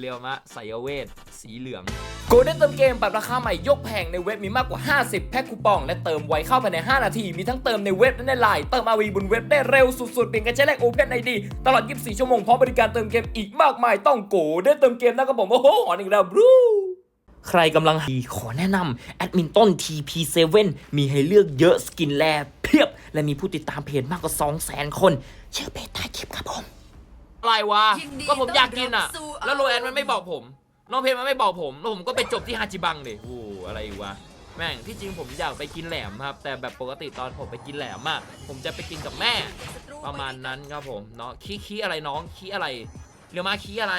เรียวมะไสยเวทสีเหลืองโกลเด้นเติมเกมปรับราคาใหม่ยกแผงในเว็บมีมากกว่า 50 แพ็คคูปอง และเติมไวเข้าภายใน 5 นาที มีทั้งเติมในเว็บและในไลน์เติมอาวีบนเว็บได้เร็วสุดๆเปลี่ยนกันใช้แลกโอเพนไอดีตลอด 24 ชั่วโมงพร้อมบริการเติมเกมอีกมากมายต้องโกลเด้นเติมเกมนะครับผมโอ้โหหอนอีกแล้วบรูใครกำลังหาขอแนะนำแอดมินต้น TP7 มีให้เลือกเยอะสกินแลเพียบ และมีผู้ติดตามเพจมากกว่า 200,000 คน ชื่อเพจใต้คลิปครับผม อะไรวะ ยินดีก็ผมอยากกินอะ ต้อนรับสู่แล้วโรแอนมันไม่บอกผม น้องเพจมันไม่บอกผม แล้วผมก็ไปจบที่ฮาจิบังดิโอ้โหอะไรอีกวะ แม่งที่จริงผมอยากไปกินแหลมครับ แต่แบบปกติตอนผมไปกินแหลมอะผมจะไปกินกับแม่ประมาณนั้นครับผมเนาะขี้ขี้อะไรน้องขี้อะไรเรียวมาขี้อะไร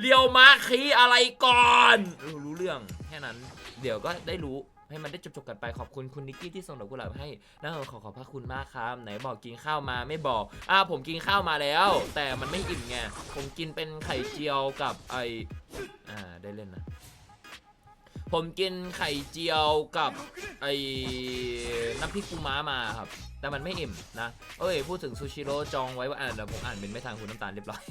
เรียวมาขี้อะไรก่อนเออรู้เรื่องแค่นั้น เดี๋ยวก็ได้รู้ ให้มันได้จบๆกันไปขอบคุณคุณนิกกี้ที่ส่งดอกกุหลาบให้นะขอขอบพระคุณมากครับ ไหนบอกกินข้าวมาไม่บอกอ่าผมกินข้าวมาแล้ว แต่มันไม่อิ่มไงผมกินเป็นไข่เจียวกับไออ่าได้เล่นนะผมกินไข่เจียวกับไอ้น้ำพริกปูม้ามาครับ แต่มันไม่อิ่มนะ เอ้ย พูดถึงซูชิโร่จองไว้ว่าอ่าเดี๋ยวผมอ่านเป็นไม่ทางคุณน้ำตาลเรียบร้อย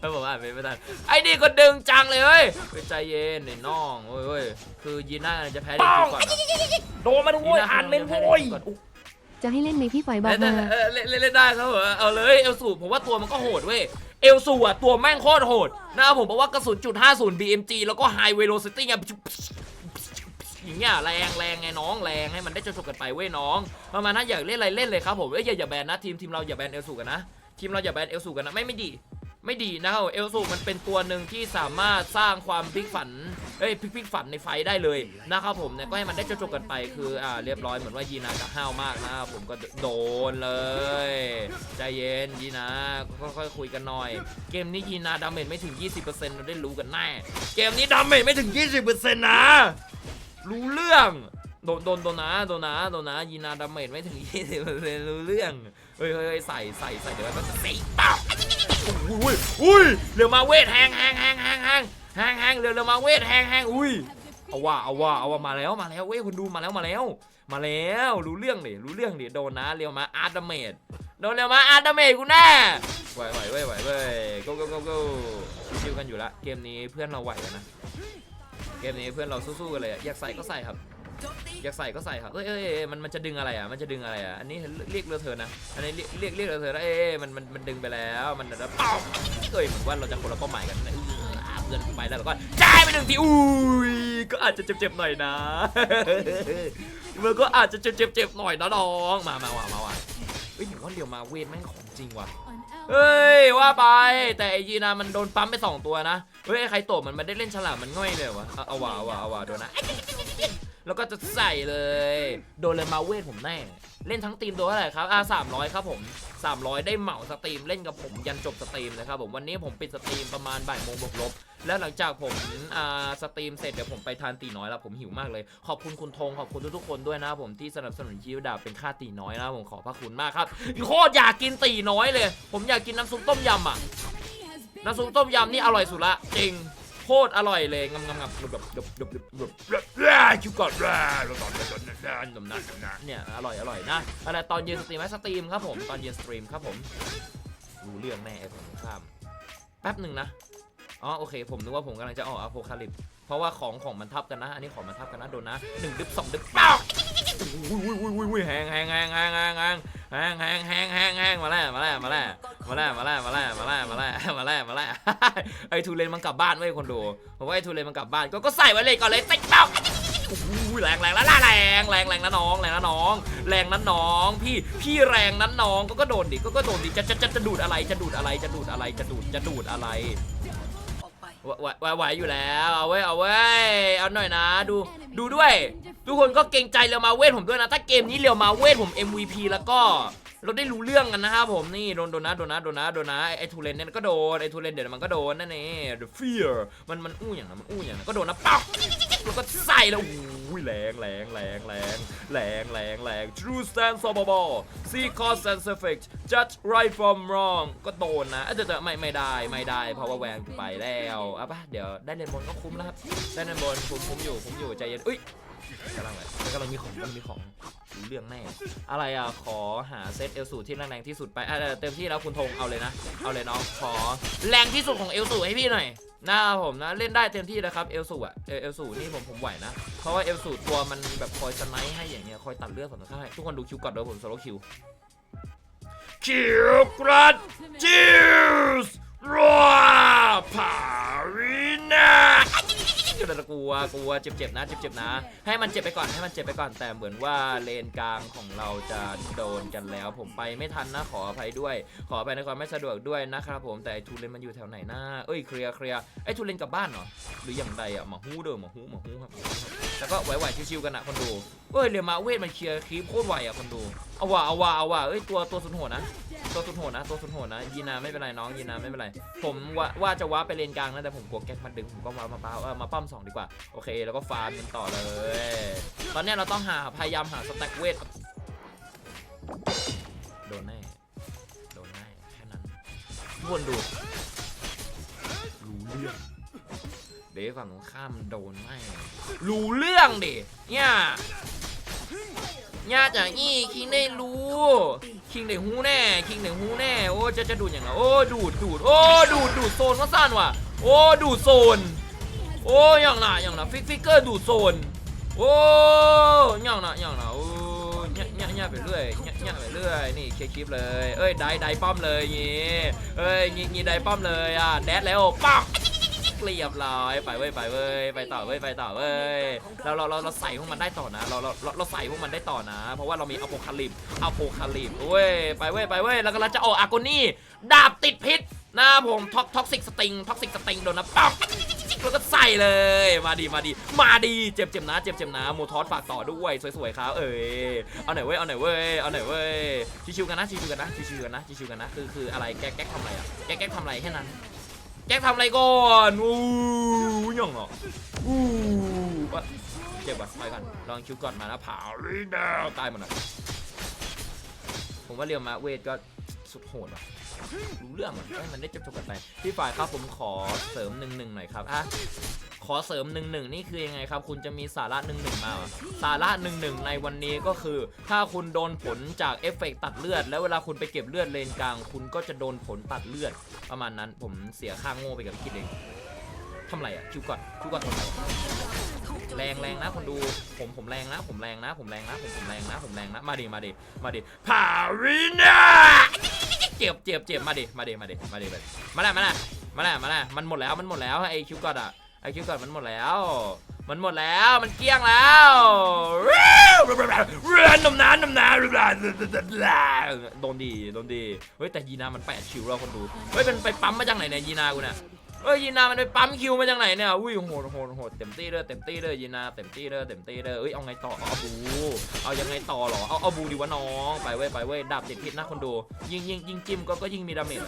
แล้วผมอ่านเป็นไม่ทันไอ้นี่ก็ดึงจังเลยเฮ้ยเฮ้ยใจเย็นไอ้น้องโอ้ยเว้ยคือยีน่าจะแพ้ได้ก่อนนะโดนมาด้วยอ่านเมนโว้ยจะให้เล่นไหมพี่ฝอยบอกเล่นได้มาเออเล่นเล่นเล่นได้ครับผมเอาเลยเอลสูผมว่าตัวมันก็โหดเว้ยเอลสูอะตัวแม่งโคตรโหดนะครับผมเพราะว่ากระสุนจุด50 BMG แล้วก็ไฮเวโ o ซิตี้ไงอย่างเงี้ยแรงแรงไงน้องแรงให้มันได้จบๆกันไปเว้ยน้องประมาณนั้นอยากเล่นอะไรเล่นเลยครับผมเอ้ยอย่าอย่าแบนนะทีมทีมเราอย่าแบนเอลสูกันนะทีมเราอย่าแบนเอลสูกันนะไม่ไม่ดี ไม่ดีนะครับเอลสูมันเป็นตัวหนึ่งที่สามารถสร้างความพลิกฝันเอ้ยพลิกพลิกฝันในไฟได้เลยนะครับผมเนี่ยก็ให้มันได้จบๆกันไปคืออ่าเรียบร้อยเหมือนว่ายีนากับห้าวมากนะครับผมก็โดนเลยใจเย็นยีนาก็ค่อยคุยกันหน่อย เกมนี้ยีนาดาเมจไม่ถึง 20%เราได้รู้กันแน่เกมนี้ดาเมจไม่ถึง 20%นะรู้เรื่องโดนโดนโดนนะโดนนะโดนนะยีนาดาเมจไม่ถึง 20%รู้เรื่อง เฮ้ยเฮ้ยเฮ้ยใส่ใส่ใส่เดี๋ยวมันจะตีเปล่าอุ้ยอุ้ยเรือมาเวทแหงแหงแหงแหงแหงแหงแหงเรือเรือมาเวทแหงแหงอุ้ยเอาว่าเอาว่าเอาว่ามาแล้วมาแล้วเว้ยคุณดูมาแล้วมาแล้ว มาแล้วรู้เรื่องดิรู้เรื่องดิโดนนะเรียวมาอาร์ดเมดโดนเรียวมาอาร์ดเมดกูแน่ไหวไหวเว้ยไหวเว้ย go go go go ชิวๆกันอยู่ละเกมนี้เพื่อนเราไหวกันนะเกมนี้เพื่อนเราสู้ๆกันเลยอะอยากใส่ก็ใส่ครับโจมตี อยากใส่ก็ใส่ครับเอ้ยเอ้ยมันมันจะดึงอะไรอะมันจะดึงอะไรอะอันนี้เรียกเรือเธอนะอันนี้เรียกเรียกเรือเธอนะเอ้ยเอ้ยมันมันมันดึงไปแล้วมันจะป้องเอ้ยเหมือนว่าเราจะคนละเป้าหมายกันนะเออเดินไปแล้วเราก็จ่ายไปหนึ่งทีอุ้ยก็อาจจะเจ็บๆหน่อยนะมันก็อาจจะเจ็บๆหน่อยนะน้องมามามามาว่ะเฮ้ยเห็นว่าเรียวมาเวทแม่งของจริงว่ะเฮ้ยว่าไปแต่ไอยีนามันโดนปั๊มไปสองตัวนะเฮ้ยไอ้ใครตบมันไม่ได้เล่นฉลามมันง่อยเลยวะเอาเอาว่ะเอาว่ะเอาว่ะโดนนะ แล้วก็จะใส่เลย โดนเลยมาเวทผมแน่ เล่นทั้งทีมตัวเท่าไหร่ครับอ่าสามร้อยครับผม 300 ได้เหมาสตรีมเล่นกับผมยันจบสตรีมเลยครับผมวันนี้ผมปิดสตรีมประมาณบ่ายโมงบวกลบแล้วหลังจากผมอ่าสตรีมเสร็จเดี๋ยวผมไปทานตีน้อยแล้วผมหิวมากเลย ขอบคุณคุณธงขอบคุณทุกๆคนด้วยนะครับผมที่สนับสนุนคิวดาเป็นค่าตีน้อยนะครับผมขอพระคุณมากครับโคตรอยากกินตีน้อยเลย ผมอยากกินน้ำซุปต้มยำอะน้ำซุปต้มยำนี่อร่อยสุดละจริง โคตรอร่อยเลยงำงำงำแบบแบบแบบแบบแบบแบบคิวก่อนแบบก่อนแบบแบบเนี่ยอร่อยอร่อยนะอะไรตอนเย็นสตรีมไหมสตรีมครับผมตอนเย็นสตรีมครับผมรู้เรื่องแน่ไอ้ผมข้ามแป๊บหนึ่งนะอ๋อโอเคผมนึกว่าผมกำลังจะออกอโพคาลิปเพราะว่าของของมันทับกันนะ อันนี้ของมันทับกันนะโดนนะหนึ่งดึบสองดึบเป้าอุ้ยอุ้ยอุ้ยอุ้ยอุ้ยแหงแหงแหงแหงแหง แห้งแหงแหงแหงแหงแหงมาแล้วมาแล้วมาแล้วมาแล้วมาแล้วมาแล้วมาแล้วมาแล้วมาแล้วมาแล้วไอ้ทูเลนมันกลับบ้านเว้คนดูผมว่าไอ้ทูเลนมันกลับบ้านก็ก็ใส่ไว้เลยก่อนเลยติ๊กเป้าโอ้โหแรงแรงแล้วล่ะแรงแรงแรงนะน้องแรงนะน้อง แรงนั้นน้อง พี่พี่แรงนั้นน้องก็ก็โดนดิก็ก็โดนดิจะจะจะจะดูดอะไรจะดูดอะไรจะดูดอะไรจะดูดจะดูดอะไร ไหวไหวไหวอยู่แล้วเอาไว้เอาไว้เอาหน่อยนะ ดูดูด้วย ทุกคนก็เกรงใจเรียวมาเวทผมด้วยนะ ถ้าเกมนี้เรียวมาเวทผม MVP แล้วก็ เราได้รู้เรื่องกันนะครับผมนี่โดนโดนนะโดนนะโดนนะโดนนะไอ้ทูเลนเนี่ยก็โดนไอ้ทูเลนเดี๋ยวมันก็โดนนั่นเอง the fear มันมันอู้อย่างนั้นมันอู้อย่างนั้นก็โดนนะปั๊บแล้วก็ใส่แล้วอู้ยแรงแรงแรงแรงแรงแรงแรง true stand s o b a b l see cause and effect judge right from wrong ก็โดนนะเอ้ยแต่แต่ไม่ไม่ได้ไม่ได้ เพราะว่าแหวนไปแล้วอะปะเดี๋ยวได้เลนบนก็คุ้มแล้วครับได้เลนบนคุ้มคุ้มอยู่คุ้มอยู่ใจเย็นอุ้ย กำลังเลยกำลังมีของกำลังมีของรู้เรื่องแน่อะไรอะขอหาเซตเอลสูที่แรงที่สุดไปอะเต็มที่แล้วคุณธงเอาเลยนะ เอาเลยน้องขอแรงที่สุดของเอลสูให้พี่หน่อยน้าผมนะเล่นได้เต็มที่นะครับเอลสูอะเอลสูนี่ผมผมไหวนะ เพราะว่าเอลสูตัวมันแบบคอยสไนป์ให้อย่างเงี้ยคอยตัดเลือดฝั่งตรงข้ามให้ทุกคนดูคิวก่อนเดี๋ยวผมโซโลคิวคิวกรัดจิวส์รัวพารินา กลัวกลัวเจ็บๆนะเจ็บๆนะ ให้มันเจ็บไปก่อนให้มันเจ็บไปก่อนแต่เหมือนว่าเลนกลางของเราจะโดนกันแล้ว ผมไปไม่ทันนะขออภัยด้วย ขออภัยในความไม่สะดวกด้วยนะครับผมแต่ไอ้ทูเลนมันอยู่แถวไหนนะเอ้ยเคลียร์เคลียร์ไอ้ทูเลนกลับบ้านเหรอหรืออย่างใดอะหมาฮู้เด้อหมาฮู้หมาฮู้ครับหมาฮู้ครับแล้วก็ไหวๆชิวๆกันอะคนดูเอ้ยเรียมาเวทมันเคลียร์คลิปโคตรไวอะคนดูเอาว่ะเอาว่ะเอาว่ะเอ้ยตัวตัวสุดโหดนะตัวสุดโหดนะตัวสุดโหดนะยีนาไม่เป็นไรน้องยีนาไม่เป็นไร ผมว่าว่าจะว้าไปเลนกลางนะแต่ผมกลัวแก๊กมันดึงผมก็ว้ามาเป้าเออมาป้อมสองดีกว่า โอเค แล้วก็ฟาร์มกันต่อเลย ตอนนี้เราต้องหาพยายามหาสแต็กเวทโดนแน่โดนแน่แค่นั้นทุกคนดูรู้เรื่องเดี๋ยวฝั่งตรงข้ามันโดนแน่รู้เรื่องดิเนี่ยญาติจากอี้คิงได้รู้ คิงได้หูแน่ คิงได้หูแน่ โอ้ จะจะดูดอย่างไรโอ้ ดูดดูดโอ้ ดูดดูดโซนว่าสั้นว่ะ โอ้ ดูดโซน โอ้อย่างน่ะอย่างน่ะฟิกฟิกเกอร์ดูดโซน โอ้อย่างน่ะอย่างน่ะโอ้เงี้ยเงี้ยเงี้ยไปเรื่อยเงี้ยเงี้ยไปเรื่อยนี่เคลียร์คลิปเลย เอ้ยได้ได้ป้อมเลยงี้เอ้ยงี้งี้ได้ป้อมเลยอะแดดแล้วปังเรียบร้อยไปเว้ยไปเว้ยไปต่อเว้ยไปต่อเว้ยเราเราเราเราใส่พวกมันได้ต่อนะเราเราเราใส่พวกมันได้ต่อนะ เพราะว่าเรามีอโปคาลิปอโปคาลิปเว้ยไปเว้ยไปเว้ยแล้วก็เราจะออกอากูนี่ดาบติดพิษหน้าผมท็อกท็อกซิกสติงท็อกซิกสติงโดนนะปั๊บ แล้วก็ใส่เลย มาดีมาดี มาดีเจ็บเจ็บนะเจ็บเจ็บนะโมทอสฝากต่อด้วยสวยๆครับเอ้ยเอาไหนเว้ยเอาไหนเว้ยเอาไหนเว้ยชิวๆกันนะชิวๆกันนะชิวๆกันนะชิวๆกันนะคือคืออะไรแก๊กแก๊กทำอะไรอะแก๊กแก๊กทำอะไรแค่นั้นแจ็คทำอะไรก่อนอู้หย่องเหรออู้วะเจ็บว่ะไปก่อนลองคิวก่อนมาแล้วเผาลีดาวตายหมดอะผมว่าเรียวมาเวทก็ สุดโหดว่ะรู้เรื่องอะให้มันได้จบๆกันไปพี่ฝ่ายครับผมขอเสริมหนึ่งหนึ่งหน่อยครับอะขอเสริมหนึ่งหนึ่งนี่คือยังไงครับ คุณจะมีสาระหนึ่งหนึ่งมา สาระหนึ่งหนึ่งในวันนี้ก็คือ ถ้าคุณโดนผลจากเอฟเฟกต์ตัดเลือด แล้วเวลาคุณไปเก็บเลือดเลนกลาง คุณก็จะโดนผลตัดเลือด ประมาณนั้นผมเสียค่าโง่ไปกับคิดเองทำไรอะคิวก่อนคิวก่อนทำไร แรงแรงนะคนดูผมผมแรงนะ ผมแรงนะ ผมแรงนะผมผมแรงนะผมแรงนะมาดิมาดิมาดิพารินาเจ็บเจ็บเจ็บมาดิมาดิมาดิมาดิมาดิมาแล้วมาแล้วมาแล้วมาแล้วมันหมดแล้วมันหมดแล้วไอคิวก่อนอะไอคิวก่อนมันหมดแล้ว มันหมดแล้วมันเกลี้ยงแล้วเรืองนมน้ำนมน้ำโดนดีโดนดีเฮ้ยแต่ยีนามันแปดคิวแล้วคนดูเฮ้ยมันไปปั๊มมาจากไหนเนี่ยยีนากูเนี่ย เฮ้ยยีนามันไปปั๊มคิวมาจากไหนเนี่ยอุ้ยโหดโหดโหดเต็มที่เลยเต็มที่เลยยีนาเต็มที่เลยเต็มที่เลยเอ้ยเอาไงต่อเอาบูเอายังไงต่อหรอเอาเอาบูดีวะน้องไปเว้ยไปเว้ยดาบติดพิษนะคนดูยิงยิงยิงจิ้มก็ก็ยิงมีดาเมจ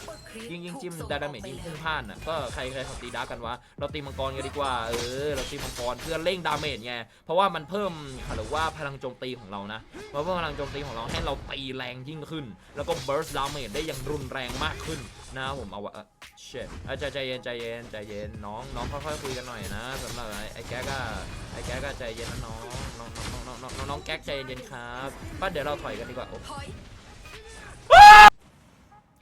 ยิงยิงจิ้มดาเมจยิงพุ่งพ่านอะก็ใครใครเขาตีดาร์กันวะเราตีมังกรกันดีกว่าเออเราตีมังกรเพื่อเร่งดาเมจไงเพราะว่ามันเพิ่มหรือว่าพลังโจมตีของเรานะเพราะว่าพลังโจมตีของเราให้เราตีแรงยิ่งขึ้น แล้วก็ burst damage ได้อย่างรุนแรงมากขึ้น นะครับผมเอาวะเออ shit เออใจใจเย็นใจเย็นใจเย็นน้องน้องค่อยๆคุยกันหน่อยนะสำหรับไอ้แก๊กอะไอ้แก๊กอะใจเย็นนะน้องน้องน้องน้องน้องน้องแก๊กใจเย็นครับป้าเดี๋ยวเราถอยกันดีกว่าโอ้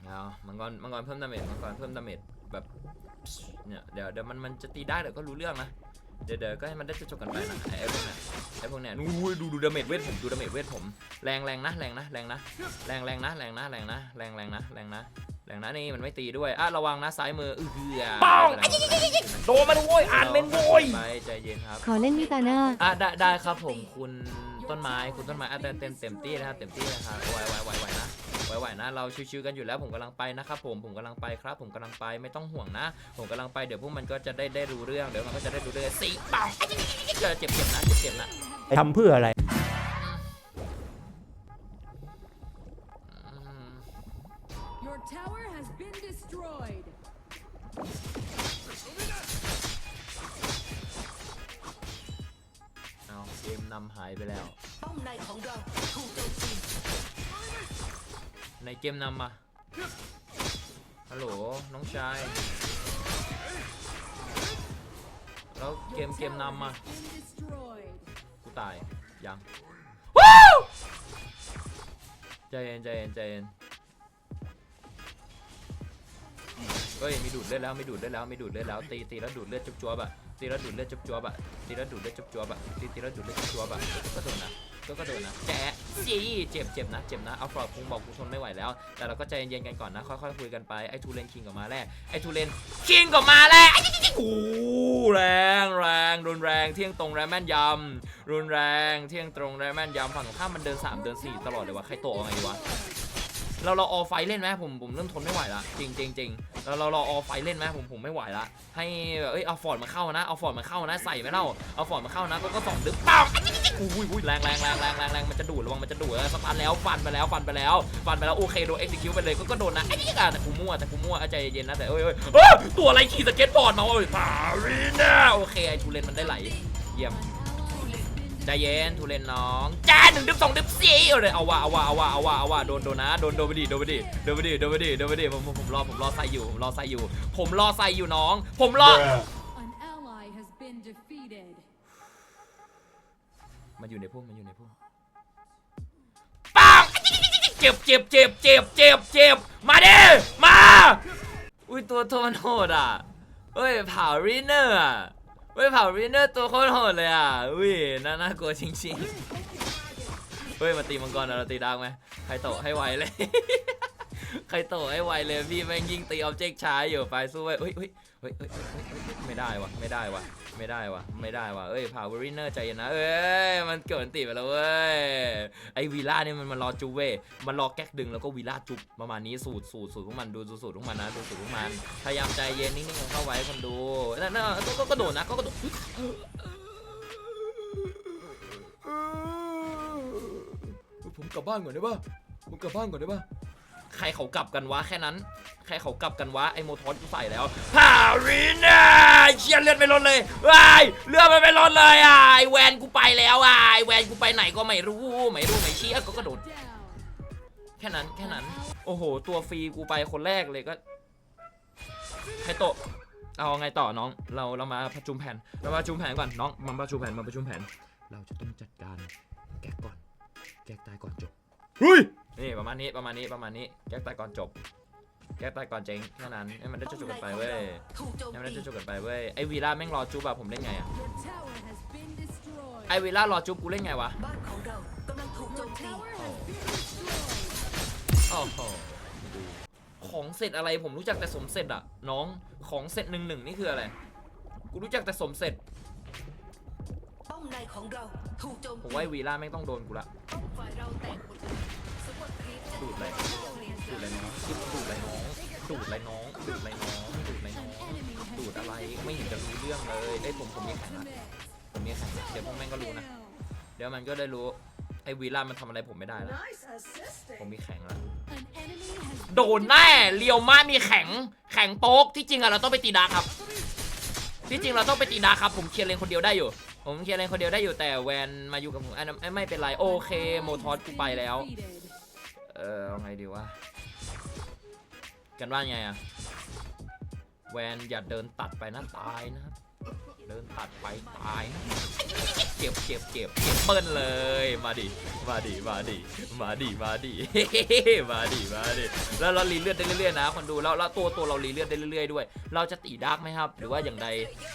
เอามังกรมังกรเพิ่มดาเมจมังกรเพิ่มดาเมจแบบเนี่ยเดี๋ยวเดี๋ยวมันมันจะตีได้เดี๋ยวก็รู้เรื่องนะเดี๋ยวเดี๋ยวก็ให้มันได้จบกันไปนะไอ้ไอ้พวกเนี้ยไอ้พวกเนี้ยนู้ยดูดูดาเมจเวทผมดูดาเมจเวทผมแรงแรงนะแรงนะแรงนะแรงแรงนะแรงนะแรงนะแรงแรงนะแรงนะ แรงนะนี่มันไม่ตีด้วยอะระวังนะซ้ายมืออื้อเหือปังไม่เป็นไรไม่เป็นไรโดนมันโว้ยอ่านเมนโว้ยไปใจเย็นครับ ขอเล่นวิตาน่าอะได้ได้ครับผมคุณต้นไม้คุณต้นไม้อะเต็มเต็มเต็มที่นะครับเต็มที่นะครับไหวไหวไหวไหวนะไหวไหวนะเราชิวๆกันอยู่แล้วผมกำลังไปนะครับผมผมกำลังไปครับ ผมกำลังไปไม่ต้องห่วงนะ ผมกำลังไปเดี๋ยวพวกมันก็จะได้ได้รู้เรื่องเดี๋ยวมันก็จะได้รู้เรื่องสีปังจะเจ็บเจ็บนะเจ็บเจ็บนะ ทำเพื่ออะไร Your tower has been destroyed. เอาเกมนำหายไปแล้ว ป้อมในของเราถูกโจมตีในเกมนำมาฮัลโหล น้องชาย แล้ว Your เกมเกม tower นำมา has been destroyed. กูตาย ยัง ว้าว ใจเย็นใจเย็นใจเย็น เฮ้ยมีดูดเลือดแล้วมีดูดเลือดแล้วมีดูดเลือดแล้วตีตีแล้วดูดเลือดจุ๊บจ๊วบอะตีแล้วดูดเลือดจุ๊บจ๊วบอะตีแล้วดูดเลือดจุ๊บจ๊วบอะตีตีแล้วดูดเลือดจุ๊บจ๊วบอะก็โดนนะก็ก็โดนนะแจ๊จีเจ็บเจ็บนะเจ็บนะเอาฟลอร์คงบอกกูทนไม่ไหวแล้ว แต่เราก็ใจเย็นๆกันก่อนนะค่อยๆคุยกันไปไอ้ทูเลนคิงกับมาแรกไอ้ทูเลนคิงกับมาแรกไอ้จิ๊กจิ๊กกูแรงแรงรุนแรงเที่ยงตรงแรงแม่นยำรุนแรงเที่ยงตรงแรงแม่นยำฝั่งตรงข้ามมันเดินสามเดินสี่ตลอดเลยวะใครโตอาไงวะ เราเราออไฟเล่นไหมผมผมเริ่มทนไม่ไหวละจริงจริงจริงเราเราเราออไฟเล่นไหมผมผมไม่ไหวละให้เอ้ยเอาฟอร์ดมาเข้านะเอาฟอร์ดมาเข้านะใส่ไม่เล่าเอาฟอร์ดมาเข้านะก็ก็สองดึ๊บปังอุ้ยอุ้ยแรงแรงแรงแรงแรงแรงมันจะดูดระวังมันจะดูดสปันแล้วฟันไปแล้วฟันไปแล้วฟันไปแล้วโอเคโดนเอ็กซิคิวไปเลยก็ก็โดนนะไอ้นี่อะแต่กูมั่วแต่กูมั่วใจเย็นนะแต่เอ้ยเอ้ยตัวอะไรขี่สเก็ตบอร์ดมาโอ้ยพารีน่าโอเคไอ้ทูเลนมันได้ไหลเยี่ยม ใจเย็นทุเรนน้องจ้าหนึ่งดึบสองดึบสี่เอาเลยเอาว่ะเอาว่ะเอาว่ะเอาว่ะเอาว่ะโดนโดนนะโดนโดนไปดิโดนไปดิโดนไปดิโดนไปดิโดนไปดิผมผมผมรอผมรอใส่อยู่ผมรอใส่อยู่ ผมรอใส่อยู่น้อง ผมรอ An ally has been defeated. มันอยู่ในพุ่มมันอยู่ในพุ่มปังเจ็บเจ็บเจ็บเจ็บเจ็บเจ็บมาดิมา อุ้ยตัวตัวมันโหดอะเฮ้ยเผารีเนอร์อะ เฮ้ยเผารีเนอร์ตัวโคตรโหดเลยอะอุ้ยน่าน่ากลัวจริงๆเฮ้ยมาตีมังกรเราตีดังไหมใครโตให้ไวเลย ใครโตให้ไวเลยพี่แม่งยิงตีออบเจกต์ช้าอยู่ไปสู้ไว้เฮ้ยเฮ้ยเฮ้ยเฮ้ยไม่ได้วะไม่ได้วะ ไม่ได้วะไม่ได้วะเอ้ยพาวเวอริเนอร์ใจเย็นนะ เอ้ย มันเกิดมันติไปแล้วเว้ย ไอวีล่าเนี่ยมันมันรอจูเว้ยมันรอแก๊กดึงแล้วก็วีล่าจุบประมาณนี้สูตรสูตรสูตรของมันดูสูตรของมันนะดูสูตรของมัน พยายามใจเย็นนิ่งๆเข้าไว้คนดูนั่นน่ะก็ก็กระโดดนะก็กระโดดผมกลับบ้านก่อนได้ป่ะผมกลับบ้านก่อนได้ป่ะใครเขากลับกันวะแค่นั้น ใครเขากลับกันวะไอโมทอสกูใส่แล้วฮาริน่าเชียเลือดไม่ลดเลยว้ายเลือดมันไม่ลดเลยอะไอแวนกูไปแล้วอะไอแวนกูไปไหนก็ไม่รู้ไม่รู้ไม่เชียก็กระโดดแค่นั้นแค่นั้น โอ้โห ตัวฟรีกูไปคนแรกเลยก็ใคโตะเอาไงต่อน้อง เราเรามาประชุมแผนเรามาประชุมแผนก่อนน้องมาประชุมแผนมาประชุมแผน เราจะต้องจัดการแก๊กก่อน แก๊กตายก่อนจบเฮ้ยนี่ประมาณนี้ประมาณนี้ประมาณนี้แก๊กตายก่อนจบ ก๊กตายก่อนเจ๊งแค่นั้นให้มันได้จุกกันไปเว้ยถูกโจมให้มันตีได้จุกกันไปเว้ยไอวีล่าแม่งรอจุบอะผมเล่นไงอะ Your tower has been destroyed. ไอวีล่ารอจุบกูเล่นไงวะบ้านของเรากำลังถูกโจ Your มตี tower has been destroyed. โอ้โหดูของเสร็จอะไรผมรู้จักแต่สมเสร็จอะน้องของเสร็จหนึ่งหนึ่งนี่คืออะไรกูรู้จักแต่สมเสร็จป้อมในของเราถูกโจมผมตีว่าไอ้วีล่าแม่งต้องโดนกูละป้อมฝ่ายเราแตกหมดเลยซุปเปอร์ครีปดูดอะไรดูดอะไรน้องดูดอะไรน้อง ดูดอะไรน้อง ดูดอะไรน้อง ดูดอะไรน้อง ดูดอะไร ไม่เห็นจะรู้เรื่องเลยเอ้ผมผมมีแข่งละผมมีแข่งละเดี๋ยวพวกแม่งก็รู้นะ เดี๋ยวมันก็ได้รู้ ไอ้วีล่ามันทำอะไรผมไม่ได้แล้วผมมีแข่งละโดนแน่เลียวมามีแข็ง แข็งโป๊ก ที่จริงอะเราต้องไปตีดาครับ ที่จริงเราต้องไปตีดาครับ ผมเคลียร์เลนคนเดียวได้อยู่ ผมเคลียร์เลนคนเดียวได้อยู่แต่แวนมาอยู่กับผมอันนั้นไม่เป็นไร โอเค โมทอสกูไปแล้ว เออเอาไงดีวะ กันว่าไงอะแวนอย่าเดินตัดไปนะตายนะครับเดินตัดไปตายนะเจ็บเจ็บเจ็บเจ็บเปิ้ลเลยมาดิมาดิมาดิมาดิมาดิมาดิมาดิแล้วเรารีเลือดได้เรื่อยๆนะคนดูแล้วแล้วตัวตัวเรารีเลือดได้เรื่อยๆด้วย เราจะตีดาร์กไหมครับ หรือว่าอย่างใด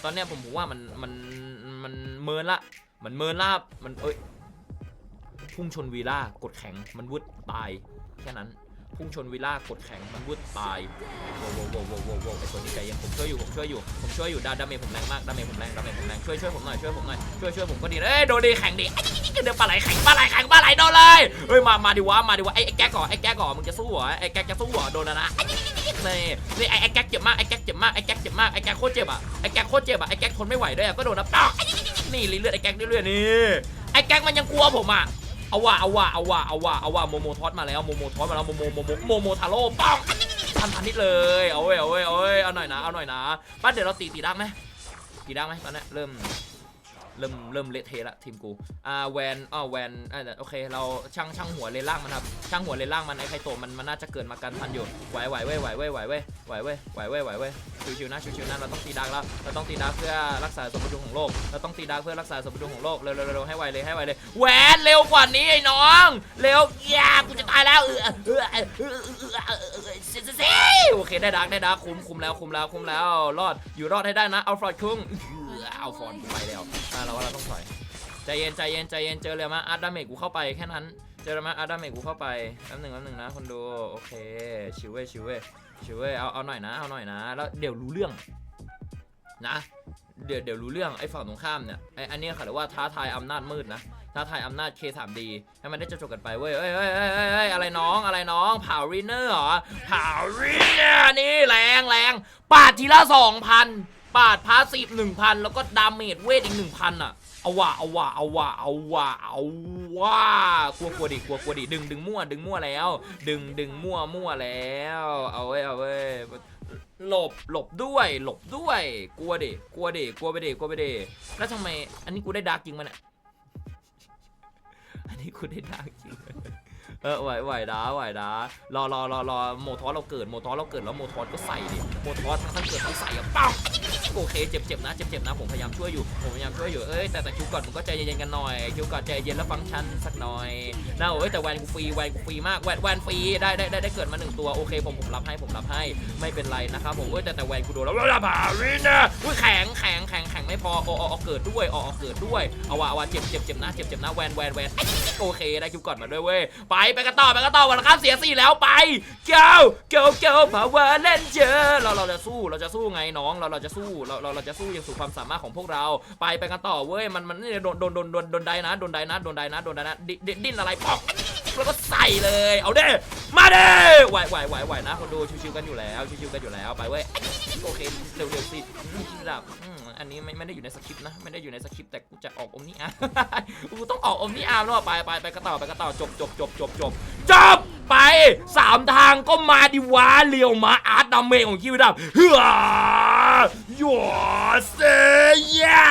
ตอนเนี้ยผมผมว่ามันมันมันเมินละมันเมินละครับมันเอ้ยพุ่งชนวีล่ากดแข็งมันวุดตายแค่นั้น พุ่งชนวีล่ากดแข็งมันวุดตายโว้วโว้วโว้วโว้วโว้โว้ไอ้ตัวนี้ใจเย็นผมช่วยอยู่ผมช่วยอยู่ผมช่วยอยู่ดาดาเมจผมแรงมากดาเมจผมแรงดาเมจผมแรงช่วยช่วยผมหน่อยช่วยผมหน่อยช่วยช่วยผมก็ดีเอ้ยโดนดีแข็งดิไอ้เดี๋ยวปลาไหลแข็งปลาไหลแข็งปลาไหลโดนเลยเฮ้ยมามาดิวะมาดิวะไอ้ไอ้แก๊กก่อนไอ้แก๊กก่อนมึงจะสู้เหรอไอ้แก๊กจะสู้เหรอโดนแล้วนะไอ้นี่นี่ไอ้ไอ้แก๊กเจ็บมากไอ้แก๊กเจ็บมากไอ้แก๊กเจ็บมากไอ้แก๊กโคตรเจ็บอะไอ้แก๊กโคตรเจ็บอะไอ้แก๊กทนไม่ไหวด้วยก็โดนนะปอกนี่เลือดไอ้แก๊กเรื่อยๆนี่ไอ้แก๊กมันยังกลัวผมอะ เอาว่ะเอาว่ะเอาว่ะเอาว่ะเอาว่ะโมโมทอสมาแล้วโมโมทอสมาแล้วโมโมโมโมโมโมทาโร่ปังทันทันนิดเลยเอาเว้ยเอาเว้ยเอาเว้ยเอาหน่อยนะเอาหน่อยนะป้าเดี๋ยวเราตีตีดังไหมตีดังไหมตอนนี้เริ่ม เริ่มเริ่มเละเทะละทีมกูอ่าแวนอ้าแวนอ่าโอเค เราช่างช่างหัวเลนล่างมันครับช่างหัวเลนล่างมันไอ้ไคโตมันมันน่าจะเกินมากันพันอยู่ไหวไหวเว้ยไหวเว้ยไหวเว้ยไหวเว้ยไหวเว้ยไหวเว้ยชิวๆนะชิวๆนะเราต้องตีดักแล้วเราต้องตีดักเพื่อรักษาสมดุลของโลกเราต้องตีดักเพื่อรักษาสมดุลของโลกเร็วๆให้ไวเลยให้ไวเลยแวนเร็วกว่านี้ไอ้น้องเร็วอย่ากูจะตายแล้วเออเออเออเออโอเคได้ดักได้ดักคุ้มคุ้มแล้วคุ้มแล้วคุ้มแล้วรอดอยู่รอดให้ได้นะเอาฟรอดคุ้ง เอาฟอร์ไปแล้วอ่าเราว่าเราต้องถอยใจเย็นใจเย็นใจเย็นเจอเลยมาอาร์ดาเมจกูเข้าไปแค่นั้น เจอเลยมาอาร์ดาเมจกูเข้าไปแป๊บหนึ่งแป๊บหนึ่งนะคนดูโอเคชิวเว้ยชิวเว้ยชิวเว้ยเอาเอาหน่อยนะเอาหน่อยนะ แล้วเดี๋ยวรู้เรื่องนะเดี๋ยวเดี๋ยวรู้เรื่องไอ้ฝั่งตรงข้ามเนี่ยไอ้อันนี้ยเขาเรียกว่าท้าทายอำนาจมืดนะท้าทายอำนาจ K3D ให้มันได้จบกันไปเว้ยเอ้ยเอ้ยเอ้ยเอ้ยเอ้ยอะไรน้องอะไรน้องเผารีเนอร์เหรอเผารีเนอร์นี่แรงแรงปาดทีละสองพัน ปาดพาสีหนึ่งพันแล้วก็ดาเมจเวทอีกหนึ่งพันอะเอาว่ะเอาว่ะเอาว่ะเอาว่ะเอาว่ะกลัวกลัวดิกลัวกลัวดิดึงดึงมั่วดึงมั่วแล้ว ดึงดึงมั่วมั่วแล้ว เอาเว้ยเอาเว้ยหลบหลบด้วย หลบด้วย กลัวดิกลัวดิกลัวไปดิกลัวไปดิแล้วทำไม อันนี้กูได้ดาร์กจริงมั้ยเนี่ยอันนี้กูได้ดาร์กจริง เออไหวไหวดาไหวดารอรอรอรอโมทอสเราเกิดโมทอสเราเกิดแล้วโมทอสก็ใส่ดิโมทอสทั้งทั้งเกิดทั้งใส่อะปังโอเคเจ็บเจ็บนะเจ็บเจ็บนะผมพยายามช่วยอยู่ผมพยายามช่วยอยู่เอ้ยแต่แต่คิวก่อนมึงก็ใจเย็นๆกันหน่อยคิวก่อนใจเย็นแล้วฟังก์ชันสักหน่อยนะโอ้ยแต่แวนกูฟรีแวนกูฟรีมากแวนแวนฟรีได้ได้ได้ได้เกิดมาหนึ่งตัวโอเคผมผมรับให้ผมรับให้ไม่เป็นไรนะครับผมเอ้ยแต่แต่แวนกูโดนแล้วแล้วบาวินะอุ้ยแข็งแข็งแข็งแข็งไม่พออออเกิดด้วยออเกิดด้วยเอาว่ะเอาว่ะเจ็บเจ็บเจ็บนะเจ็บเจ็บนะแวนแวนแวนโอเคได้คิวก่อนมาด้วยเว้ยไปไปกันต่อไปกันต่อวันละครับเสียสี่แล้วไปเก้าเก้าเก้าพาวเวอร์เลนเจอเราเราจะสู้เราจะสู้ไงน้องเราเราจะสู้เราเราเราจะสู้อย่างสุดความสามารถของพวกเรา ไปไปกันต่อเว้ยมันมันโดนโดนโดนโดนโดนได้นะโดนได้นะโดนได้นะโดนได้นะดิดิดิ้นอะไรปอกแล้วก็ใส่เลย เอาเด้ มาเด้ไหวไหวไหวไหวนะคนดูชิวๆกันอยู่แล้วชิวๆกันอยู่แล้วไปเว้ยโอเคเร็วๆสิระดับ อันนี้ไม่ไม่ได้อยู่ในสคริปต์นะไม่ได้อยู่ในสคริปต์แต่กูจะออกอมนี่อาร์กูต้องออกอมนี่อาร์มแล้วอะไปไปไปกระต่าไปกระต่าจบจบจบจบจบจบไปสามทางก็มาดิวะเลียวมาอาร์ตดามเมจของคิวดับเฮ้ยหยวเซย่า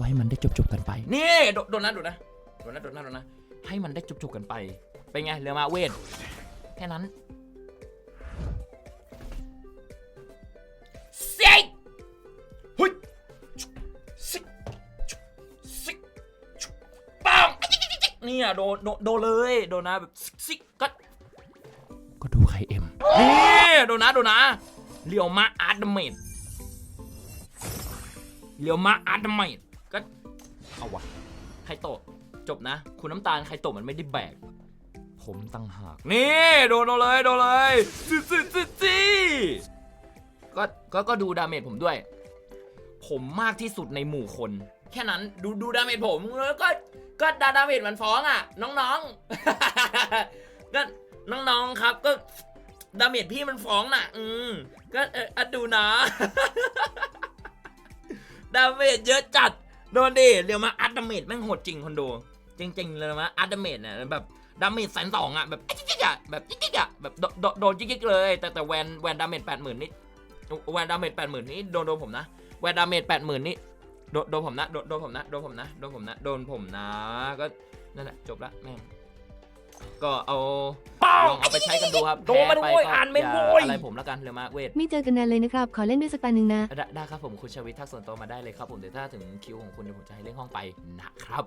ก็ให้มันได้จบจบๆกันไป นี่โดโดนนะโดนนะโดนนะโดนนะโดนนะ ให้มันได้จบจบๆกันไป เป็นไงเรือมาเวทแค่นั้นซิกหุยซิกซิกปังเนี่ยโดนโดนโดนเลยโดนนะแบบซิกซิกก็ก็ดูใครเอ็มนี่โดนนะโดนนะเรียวมาอาร์ตเมดเรียวมาอาร์ตเมด ก็เอาวะไคโตะจบนะ คุณน้ำตาลไคโตะมันไม่ได้แบก ผมตั้งหาก นี่โดนเอาเลยโดนเลยซิซิซิซิก็ก็ก็ดูดาเมจผมด้วย ผมมากที่สุดในหมู่คน แค่นั้นดูดูดาเมจผมแล้วก็ก็ดาดาเมจมันฟ้องอะ น้องๆ ก็น้องๆครับก็ดาเมจพี่มันฟ้องน่ะ อืมก็เออดูนะ ดาเมจเยอะจัด โดนดิเรียวมาอัดดาเมจแม่งโหดจริงคนดูจริงๆเลยนะอัดดาเมจเนี่ยแบบดาเมจแสนสองอะแบบจิ๊กๆอะแบบจิ๊กๆอะแบบโดนจิ๊กๆเลย แต่แต่แวนแวนดาเมจแปดหมื่นนี่แวนดาเมจแปดหมื่นนี่โดนโดนผมนะแวนดาเมจแปดหมื่นนี่โดนโดนผมนะโดนโดนผมนะโดนผมนะโดนผมนะโดนผมนะก็นั่นแหละจบละแม่ง ก็เอาลองเอาไปใช้กันดูครับโดนมันแพ้โว้ยก็อ่านเมนย่โว้ย อะไรผมแล้วกันเรือมาเวท ไม่เจอกันนานเลยนะครับ ขอเล่นด้วยสักตาหนึ่งนะ ได้ได้ครับผมคุณชวิตทักส่วนตัวมาได้เลยครับผมเดี๋ยวถ้าถึงคิวของคุณเดี๋ยวผมจะให้เล่นห้องไปนะครับ